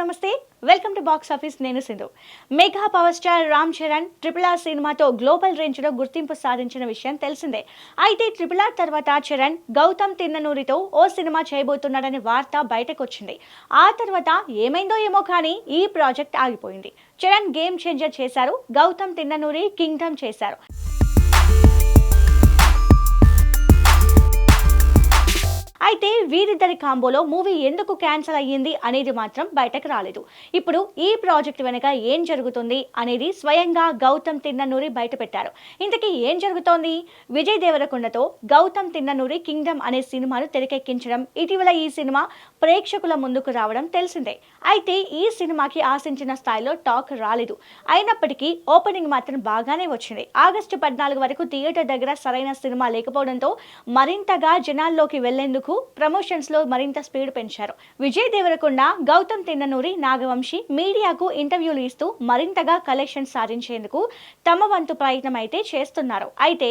నమస్తే. Welcome to box office నేను Sindhu. Mega power star Ram Charan triple R సినిమాతో global రేంజ్లో గుర్తింపు సాధించిన విషయం తెలిసిందే. అయితే ట్రిపుల్ ఆర్ తర్వాత చరణ్ గౌతమ్ తిన్ననూరితో ఓ సినిమా చేయబోతున్నాడనే వార్త బయటకు వచ్చింది ఆ తర్వాత ఏమైందో ఏమో కానీ ఈ ప్రాజెక్ట్ ఆగిపోయింది. చరణ్ గేమ్ చేంజర్ చేశారు గౌతమ్ తిన్ననూరి కింగ్డమ్ చేశారు. వీరిద్దరి కాంబోలో మూవీ ఎందుకు క్యాన్సిల్ అయ్యింది అనేది మాత్రం బయటకు రాలేదు. ఇప్పుడు ఈ ప్రాజెక్ట్ వెనుక ఏం జరుగుతుంది అనేది స్వయంగా గౌతమ్ తిన్ననూరి బయట పెట్టారు ఇంతకీ ఏం జరుగుతోంది? విజయ్ దేవరకొండతో గౌతమ్ తిన్ననూరి కింగ్డమ్ అనే సినిమాను తెరకెక్కించడం ఇటీవల ఈ సినిమా ప్రేక్షకుల ముందుకు రావడం తెలిసిందే. అయితే ఈ సినిమాకి ఆశించిన స్థాయిలో టాక్ రాలేదు. అయినప్పటికీ ఓపెనింగ్ మాత్రం బాగానే వచ్చింది. ఆగస్టు పద్నాలుగు వరకు థియేటర్ దగ్గర సరైన సినిమా లేకపోవడంతో మరింతగా జనాల్లోకి వెళ్ళేందుకు ప్రమోషన్స్ లో మరింత స్పీడ్ పెంచారు. విజయ్ దేవరకొండ గౌతమ్ తిన్ననూరి నాగవంశి మీడియాకు ఇంటర్వ్యూలు ఇస్తూ మరింతగా కలెక్షన్ సాధించేందుకు తమ వంతు ప్రయత్నం అయితే చేస్తున్నారు. అయితే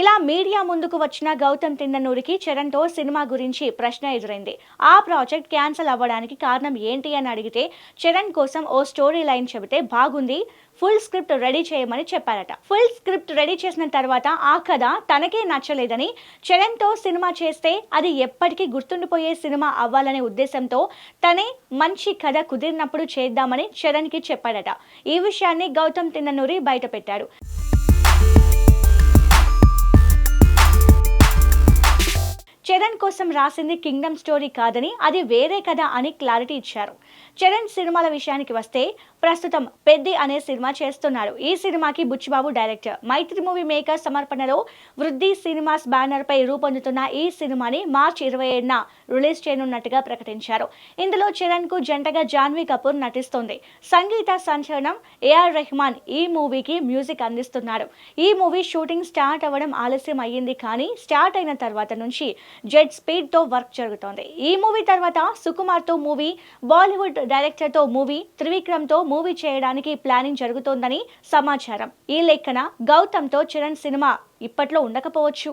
ఇలా మీడియా ముందుకు వచ్చిన గౌతమ్ తిన్ననూరికి చరణ్తో సినిమా గురించి ప్రశ్న ఎదురైంది. ఆ ప్రాజెక్ట్ క్యాన్సిల్ అవ్వడానికి కారణం ఏంటి అని అడిగితే చరణ్ కోసం ఓ స్టోరీ లైన్ చెబితే బాగుంది ఫుల్ స్క్రిప్ట్ రెడీ చేయమని చెప్పారట. ఫుల్ స్క్రిప్ట్ రెడీ చేసిన తర్వాత ఆ కథ తనకే నచ్చలేదని చరణ్తో సినిమా చేస్తే అది ఎప్పటికీ గుర్తుండిపోయే సినిమా అవ్వాలనే ఉద్దేశంతో తనే మంచి కథ కుదిరినప్పుడు చేద్దామని చరణ్కి చెప్పాడట. ఈ విషయాన్ని గౌతమ్ తిన్ననూరి బయట పెట్టాడు చరణ్ కోసం రాసింది కింగ్డమ్ స్టోరీ కాదని అది వేరే కథ అని క్లారిటీ ఇచ్చారు. చరణ్ సినిమాల విషయానికి వస్తే ప్రస్తుతం పెద్ది అనే సినిమా చేస్తున్నారు ఈ సినిమాకి Buchi Babu director. Mythri movie maker సమర్పణలో వృద్ధి సినిమాస్ బ్యానర్ పై రూపొందుతున్న ఈ సినిమాని మార్చి ఇరవై ఏడున రిలీజ్ చేయనున్నట్టుగా ప్రకటించారు. ఇందులో చరణ్కు జంటగా జాన్వీ కపూర్ నటిస్తోంది. సంగీత సంచలనం ఏఆర్ రెహమాన్ ఈ మూవీకి మ్యూజిక్ అందిస్తున్నారు ఈ మూవీ షూటింగ్ స్టార్ట్ అవ్వడం ఆలస్యం అయ్యింది కానీ స్టార్ట్ అయిన తర్వాత నుంచి జెడ్ స్పీడ్తో వర్క్ జరుగుతోంది. ఈ మూవీ తర్వాత సుకుమార్తో మూవీ బాలీవుడ్ డైరెక్టర్తో మూవీ త్రివిక్రమ్తో మూవీ చేయడానికి ప్లానింగ్ జరుగుతోందని సమాచారం. ఈ లెక్కన గౌతమ్తో చరణ్ సినిమా ఇప్పట్లో ఉండకపోవచ్చు.